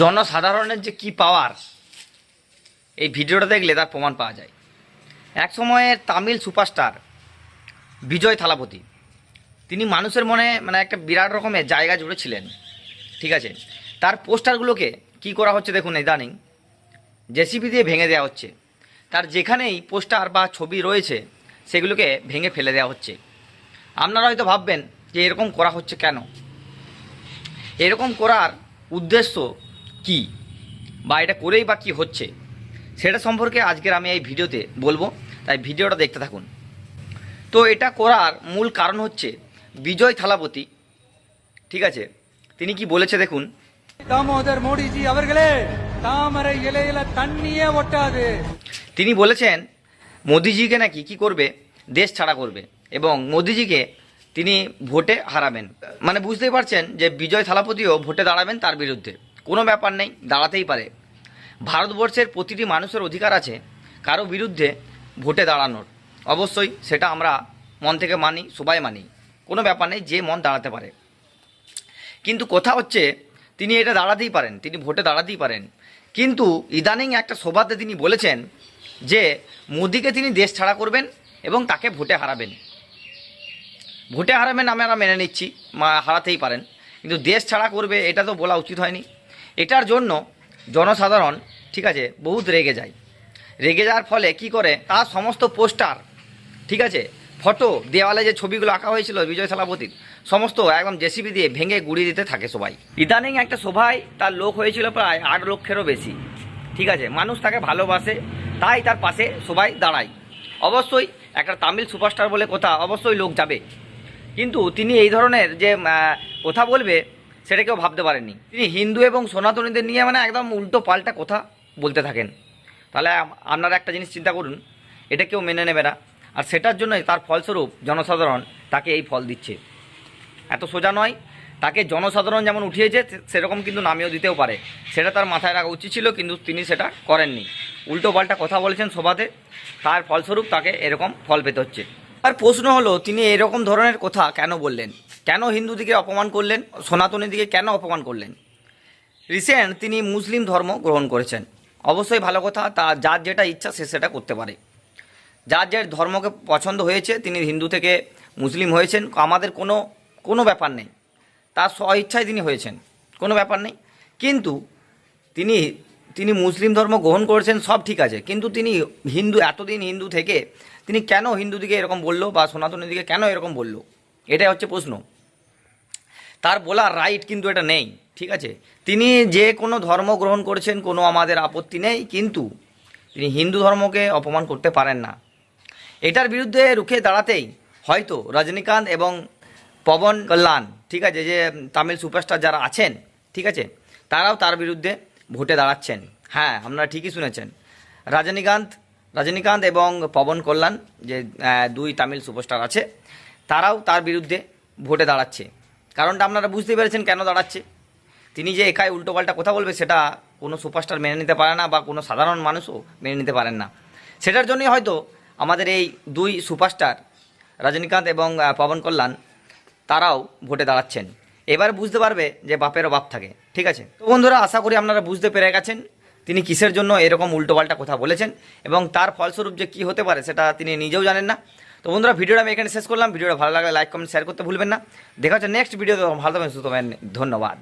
জনসাধারণের যে কি পাওয়ার, এই ভিডিওটা দেখলে তার প্রমাণ পাওয়া যায়। এক সময়ের তামিল সুপারস্টার বিজয় থালাপতি, তিনি মানুষের মনে মানে একটা বিরাট রকমের জায়গা জুড়েছিলেন ঠিক আছে? তার পোস্টারগুলোকে কি করা হচ্ছে দেখুন ইদানিং জেসিবি দিয়ে ভেঙে দেওয়া হচ্ছে। তার যেখানেই পোস্টার বা ছবি রয়েছে, সেগুলোকে ভেঙে ফেলে দেওয়া হচ্ছে। আপনারা হয়তো ভাববেন যে এরকম করা হচ্ছে কেন? এরকম করার উদ্দেশ্য কি বা এটা করেই বা কী হচ্ছে সেটা সম্পর্কে আজকের আমি এই ভিডিওতে বলবো তাই ভিডিওটা দেখতে থাকুন তো এটা করার মূল কারণ হচ্ছে বিজয় থালাপতি ঠিক আছে তিনি কি বলেছে দেখুন தாமோதர் மோடிஜி அவர்களே தாமரை இலையில தண்ணியே ஒட்டாது তিনি বলেছেন মোদিজিকে নাকি কি করবে দেশ ছাড়া করবে এবং মোদিজিকে তিনি ভোটে হারাবেন মানে বুঝতেই পারছেন যে বিজয় থালাপতিও ভোটে দাঁড়াবেন তার বিরুদ্ধে কোনো ব্যাপার নেই, দাঁড়াতেই পারে। ভারতবর্ষের প্রতিটি মানুষের অধিকার আছে, কারও বিরুদ্ধে ভোটে দাঁড়ানোর। অবশ্যই সেটা আমরা মন থেকে মানি, সবাই মানি, কোনো ব্যাপার নেই, যে মন দাঁড়াতে পারে। কিন্তু কথা হচ্ছে, তিনি এটা দাঁড়াতেই পারেন, তিনি ভোটে দাঁড়াতেই পারেন। কিন্তু ইদানিং একটা সভাতে তিনি বলেছেন যে, মোদিকে তিনি দেশ ছাড়া করবেন এবং তাকে ভোটে হারাবেন। ভোটে হারাবেন আমি আমরা মেনে নিচ্ছি হারাতেই পারেন। কিন্তু দেশ ছাড়া করবে, এটা তো বলা উচিত হয়নি। এটার জন্য জনসাধারণ, ঠিক আছে, বহুত রেগে যায়। রেগে যাওয়ার ফলে কি করে? তার সমস্ত পোস্টার, ঠিক আছে, ফটো, দেওয়ালে যে ছবিগুলো আঁকা হয়েছিল বিজয় থালাপতির সমস্ত একদম জেসিবি দিয়ে ভেঙে গুড়িয়ে দিতে থাকে সবাই। ইদানিং একটা সভায় তার লোক হয়েছিল প্রায় আট লক্ষেরও বেশি, ঠিক আছে, মানুষ তাকে ভালোবাসে, তাই তার পাশে সবাই দাঁড়ায়। অবশ্যই একটা তামিল সুপারস্টার বলে কথা, অবশ্যই লোক যাবে। কিন্তু তিনি এই ধরনের যে কথা বলবে সেটা কেউ ভাবতে পারেননি। তিনি হিন্দু এবং সনাতনীদের নিয়ে মানে একদম উল্টো পাল্টা কথা বলতে থাকেন। তাহলে আপনারা একটা জিনিস চিন্তা করুন, এটা কেউ মেনে নেবে না। আর সেটার জন্যই তার ফলস্বরূপ জনসাধারণ তাকে এই ফল দিচ্ছে। এত সোজা নয়, তাকে জনসাধারণ যেমন উঠিয়েছে সেরকম কিন্তু নামিয়েও দিতেও পারে। সেটা তার মাথায় রাখা উচিত ছিল, কিন্তু তিনি সেটা করেননি। উল্টো পাল্টা কথা বলেছেন সভাতে, তার ফলস্বরূপ তাকে এরকম ফল পেতে হচ্ছে। আর প্রশ্ন হলো, তিনি এরকম ধরনের কথা কেন বললেন? কেন হিন্দুদিকে অপমান করলেন? সনাতনী দিকে কেন অপমান করলেন? রিসেন্ট তিনি মুসলিম ধর্ম গ্রহণ করেছেন। অবশ্যই ভালো কথা, তা যার যেটা ইচ্ছা সে সেটা করতে পারে। যার যার ধর্মকে পছন্দ হয়েছে, তিনি হিন্দু থেকে মুসলিম হয়েছেন। আমাদের কোনো কোনো ব্যাপার নেই। তার স্ব ইচ্ছায় তিনি হয়েছেন। কোনো ব্যাপার নেই। কিন্তু তিনি তিনি মুসলিম ধর্ম গ্রহণ করেছেন, সব ঠিক আছে। কিন্তু তিনি হিন্দু, এতদিন হিন্দু থেকে তিনি কেন হিন্দু দিকে এরকম বলল বা সনাতনী দিকে কেন এরকম বলল? এটাই হচ্ছে প্রশ্ন। তার বলার রাইট কিন্তু এটা নেই, ঠিক আছে? তিনি যে কোনো ধর্ম গ্রহণ করেছেন, কোনো আমাদের আপত্তি নেই, কিন্তু তিনি হিন্দু ধর্মকে অপমান করতে পারেন না। এটার বিরুদ্ধে রুখে দাঁড়াতেই হয়তো রজনীকান্ত এবং পবন কল্যাণ, ঠিক আছে, যে তামিল সুপারস্টার যারা আছেন, ঠিক আছে, তারাও তার বিরুদ্ধে ভোটে দাঁড়াচ্ছেন। হ্যাঁ আপনারা ঠিকই শুনেছেন। রজনীকান্ত রজনীকান্ত এবং পবন কল্যাণ যে দুই তামিল সুপারস্টার আছে, তারাও তার বিরুদ্ধে ভোটে দাঁড়াচ্ছে। কারণটা আপনারা বুঝতে পেরেছেন কেন দাঁড়াচ্ছে। তিনি যে একাই উল্টোপাল্টা কথা বলবে, সেটা কোনো সুপারস্টার মেনে নিতে পারে না বা কোনো সাধারণ মানুষও মেনে নিতে পারেন না। সেটার জন্যই হয়তো আমাদের এই দুই সুপারস্টার, রজনীকান্ত এবং পবন কল্যাণ, তারাও ভোটে দাঁড়াচ্ছেন। এবার বুঝতে পারবে যে বাপেরও বাপ থাকে, ঠিক আছে? তো বন্ধুরা, আশা করি আপনারা বুঝতে পেরে গেছেন তিনি কিসের জন্য এরকম উল্টোপাল্টা কথা বলেছেন এবং তার ফলস্বরূপ যে কী হতে পারে, সেটা তিনি নিজেও জানেন না। তো বন্ধুরা, ভিডিওটা আমি এখানে শেষ করলাম। ভিডিওটা ভালো লাগলে লাইক কমেন্ট শেয়ার করতে ভুলবেন না। দেখা হচ্ছে নেক্সট ভিডিও ভালো থাকবেন, সুস্থ ধন্যবাদ।